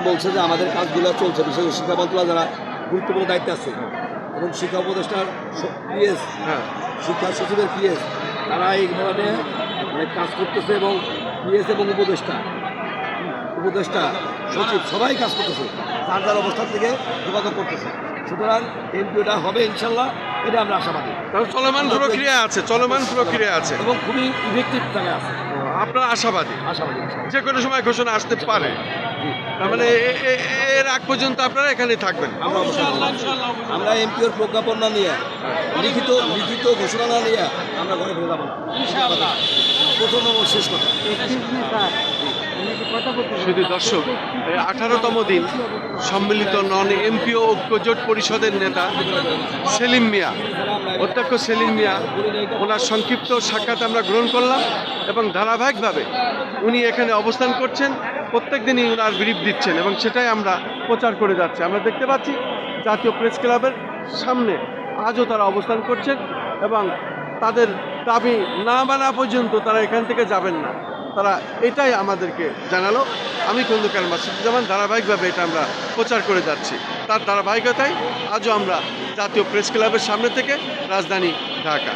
বলছে যে আমাদের কাজগুলো চলছে বিশেষ করে শিক্ষা মন্ত্রণালয় যারা গুরুত্বপূর্ণ দায়িত্বে আছে এবং শিক্ষা উপদেষ্টার পিএস হ্যাঁ। শিক্ষা সচিবের পিএস তারা এই ধরনের মানে কাজ করতেছে এবং পিএস এবং উপদেষ্টা উপদেষ্টা সচিব সবাই কাজ করতেছে যার যার অবস্থান থেকে যোগাযোগ করতেছে। সুতরাং এমপিওটা হবে ইনশাল্লাহ এটা আমরা আশাবাদী। তাহলে চলমান প্রক্রিয়া আছে চলমান প্রক্রিয়া আছে। এবং খুবই ইফেক্টিভ জায়গায় আছে। আপনার আশাবাদী। আশাবাদী যে কোনো সময় ঘোষণা আসতে পারে। তার মানে এর আগ পর্যন্ত আপনারা এখানে থাকবেন। আমরা এমপিওর প্রজ্ঞাপন না নিয়ে লিখিত লিখিত ঘোষণা না নিয়ে আমরা ঘরে ফিরে যাব না প্রথম এবং শেষ কথা। শুধু দর্শক আঠারোতম দিন সম্মিলিত নন এমপিও ঐক্য জোট পরিষদের নেতা সেলিম মিয়া। অধ্যক্ষ সেলিম মিয়া, ওনার সংক্ষিপ্ত সাক্ষাৎ আমরা গ্রহণ করলাম এবং ধারাবাহিকভাবে উনি এখানে অবস্থান করছেন। প্রত্যেক দিনই ওনার ব্রিফ দিচ্ছেন এবং সেটাই আমরা প্রচার করে যাচ্ছি। আমরা দেখতে পাচ্ছি জাতীয় প্রেস ক্লাবের সামনে আজও তারা অবস্থান করছেন এবং তাদের দাবি না মানা পর্যন্ত তারা এখান থেকে যাবেন না। তারা এটাই আমাদেরকে জানালো। আমি খন্দকার মাসুদুজ্জামান, ধারাবাহিকভাবে এটা আমরা প্রচার করে যাচ্ছি। তার ধারাবাহিকতায় আজও আমরা জাতীয় প্রেস ক্লাবের সামনে থেকে রাজধানী ঢাকা।